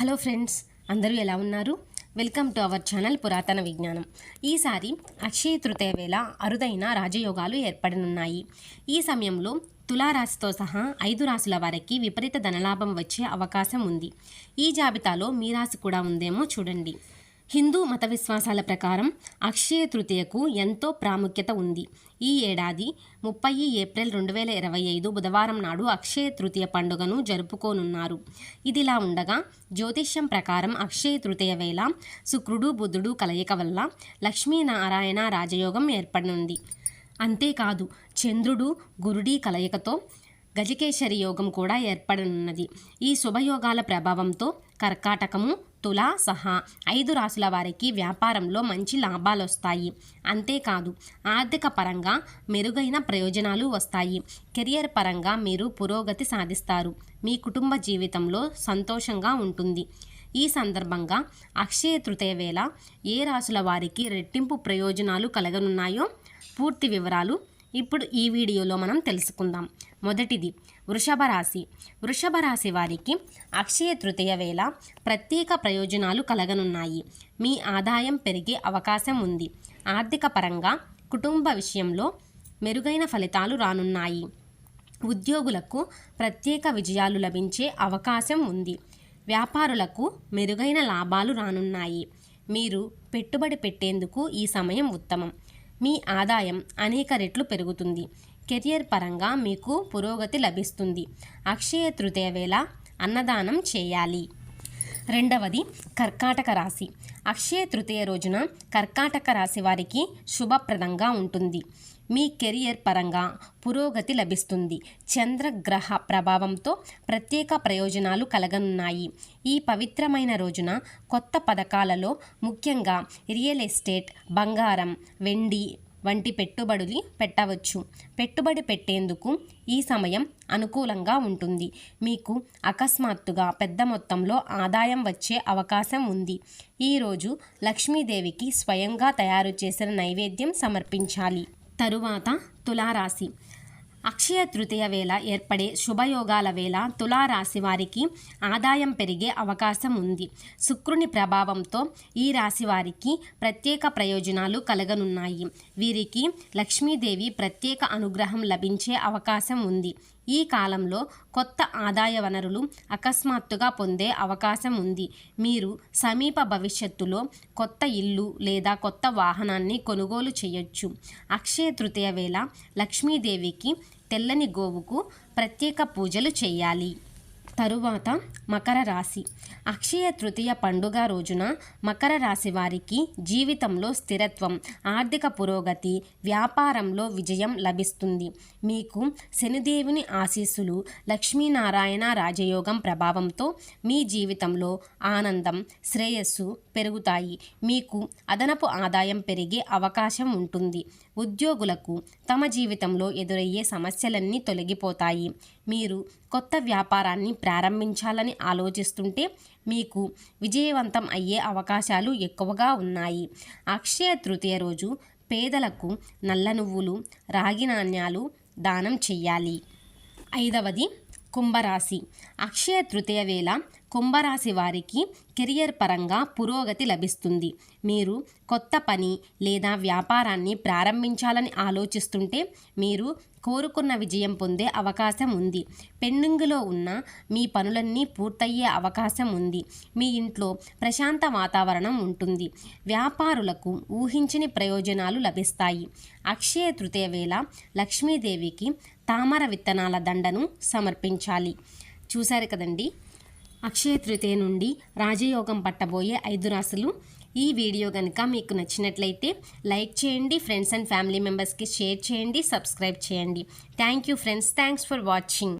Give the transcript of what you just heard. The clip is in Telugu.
హలో ఫ్రెండ్స్ అందరూ ఎలా ఉన్నారు? వెల్కమ్ టు అవర్ ఛానల్ పురాతన విజ్ఞానం. ఈసారి అక్షయ తృతీయ వేళ అరుదైన రాజయోగాలు ఏర్పడనున్నాయి. ఈ సమయంలో తులారాశితో సహా ఐదు రాశుల వారికి విపరీత ధనలాభం వచ్చే అవకాశం ఉంది. ఈ జాబితాలో మీ రాశి కూడా ఉందేమో చూడండి. హిందూ మత విశ్వాసాల ప్రకారం అక్షయ తృతీయకు ఎంతో ప్రాముఖ్యత ఉంది. ఈ ఏడాది ముప్పై ఏప్రిల్ రెండు వేల ఇరవై ఐదు బుధవారం నాడు అక్షయ తృతీయ పండుగను జరుపుకోనున్నారు. ఇదిలా ఉండగా జ్యోతిష్యం ప్రకారం అక్షయ తృతీయ వేళ శుక్రుడు బుధుడు కలయిక వల్ల లక్ష్మీనారాయణ రాజయోగం ఏర్పడనుంది. అంతేకాదు చంద్రుడు గురుడి కలయికతో గజకేశరి యోగం కూడా ఏర్పడనున్నది. ఈ శుభయోగాల ప్రభావంతో కర్కాటకము తుల సహా ఐదు రాసుల వారికి వ్యాపారంలో మంచి లాభాలు వస్తాయి అంతేకాదు ఆర్థిక పరంగా మెరుగైన ప్రయోజనాలు వస్తాయి. కెరియర్ పరంగా మీరు పురోగతి సాధిస్తారు. మీ కుటుంబ జీవితంలో సంతోషంగా ఉంటుంది. ఈ సందర్భంగా అక్షయ తృతీయ వేళ ఏ రాసుల వారికి రెట్టింపు ప్రయోజనాలు కలగనున్నాయో పూర్తి వివరాలు ఇప్పుడు ఈ వీడియోలో మనం తెలుసుకుందాం. మొదటిది వృషభ రాశి. వృషభ రాశి వారికి అక్షయ తృతీయ వేళ ప్రత్యేక ప్రయోజనాలు కలగనున్నాయి. మీ ఆదాయం పెరిగే అవకాశం ఉంది. ఆర్థిక పరంగా కుటుంబ విషయంలో మెరుగైన ఫలితాలు రానున్నాయి. ఉద్యోగులకు ప్రత్యేక విజయాలు లభించే అవకాశం ఉంది. వ్యాపారులకు మెరుగైన లాభాలు రానున్నాయి. మీరు పెట్టుబడి పెట్టేందుకు ఈ సమయం ఉత్తమం. మీ ఆదాయం అనేక రెట్లు పెరుగుతుంది. కెరియర్ పరంగా మీకు పురోగతి లభిస్తుంది. అక్షయ తృతీయ వేళ అన్నదానం చేయాలి. రెండవది కర్కాటక రాశి. అక్షయ తృతీయ రోజున కర్కాటక రాశి వారికి శుభప్రదంగా ఉంటుంది. మీ కెరియర్ పరంగా పురోగతి లభిస్తుంది. చంద్రగ్రహ ప్రభావంతో ప్రత్యేక ప్రయోజనాలు కలగనున్నాయి. ఈ పవిత్రమైన రోజున కొత్త పథకాలలో ముఖ్యంగా రియల్ ఎస్టేట్ బంగారం వెండి వంటి పెట్టుబడులు పెట్టవచ్చు. పెట్టుబడి పెట్టేందుకు ఈ సమయం అనుకూలంగా ఉంటుంది. మీకు అకస్మాత్తుగా పెద్ద మొత్తంలో ఆదాయం వచ్చే అవకాశం ఉంది. ఈరోజు లక్ష్మీదేవికి స్వయంగా తయారు చేసిన నైవేద్యం సమర్పించాలి. తరువాత తులారాశి. అక్షయ తృతీయ వేళ ఏర్పడే శుభయోగాల వేళ తులారాశి వారికి ఆదాయం పెరిగే అవకాశం ఉంది. శుక్రుని ప్రభావంతో ఈ రాశి వారికి ప్రత్యేక ప్రయోజనాలు కలగనున్నాయి. వీరికి లక్ష్మీదేవి ప్రత్యేక అనుగ్రహం లభించే అవకాశం ఉంది. ఈ కాలంలో కొత్త ఆదాయ వనరులు అకస్మాత్తుగా పొందే అవకాశం ఉంది. మీరు సమీప భవిష్యత్తులో కొత్త ఇల్లు లేదా కొత్త వాహనాన్ని కొనుగోలు చేయొచ్చు. అక్షయ తృతీయ వేళ లక్ష్మీదేవికి తెల్లని గోవుకు ప్రత్యేక పూజలు చేయాలి. తరువాత మకర రాశి. అక్షయ తృతీయ పండుగ రోజున మకర రాశి వారికి జీవితంలో స్థిరత్వం ఆర్థిక పురోగతి వ్యాపారంలో విజయం లభిస్తుంది. మీకు శనిదేవుని ఆశీస్సులు లక్ష్మీనారాయణ రాజయోగం ప్రభావంతో మీ జీవితంలో ఆనందం శ్రేయస్సు పెరుగుతాయి. మీకు అదనపు ఆదాయం పెరిగే అవకాశం ఉంటుంది. ఉద్యోగులకు తమ జీవితంలో ఎదురయ్యే సమస్యలన్నీ తొలగిపోతాయి. మీరు కొత్త వ్యాపారాన్ని ప్రారంభించాలని ఆలోచిస్తుంటే మీకు విజయవంతం అయ్యే అవకాశాలు ఎక్కువగా ఉన్నాయి. అక్షయ తృతీయ రోజు పేదలకు నల్ల నువ్వులు రాగి నాణ్యాలు దానం చెయ్యాలి. ఐదవది కుంభరాశి. అక్షయ తృతీయ వేళ కుంభరాశి వారికి కెరియర్ పరంగా పురోగతి లభిస్తుంది. మీరు కొత్త పని లేదా వ్యాపారాన్ని ప్రారంభించాలని ఆలోచిస్తుంటే మీరు కోరుకున్న విజయం పొందే అవకాశం ఉంది. పెండింగ్లో ఉన్న మీ పనులన్నీ పూర్తయ్యే అవకాశం ఉంది. మీ ఇంట్లో ప్రశాంత వాతావరణం ఉంటుంది. వ్యాపారులకు ఊహించని ప్రయోజనాలు లభిస్తాయి. అక్షయ తృతీయ వేళ లక్ష్మీదేవికి తామర విత్తనాల దండను సమర్పించాలి. చూశారు కదండి? అక్షయ తృతీయ నుండి రాజయోగం పట్టబోయే ఐదు రాశులు ఈ వీడియో కనుక మీకు నచ్చినట్లయితే లైక్ చేయండి ఫ్రెండ్స్ అండ్ ఫ్యామిలీ మెంబర్స్కి షేర్ చేయండి సబ్స్క్రైబ్ చేయండి. Thank you friends. Thanks for watching.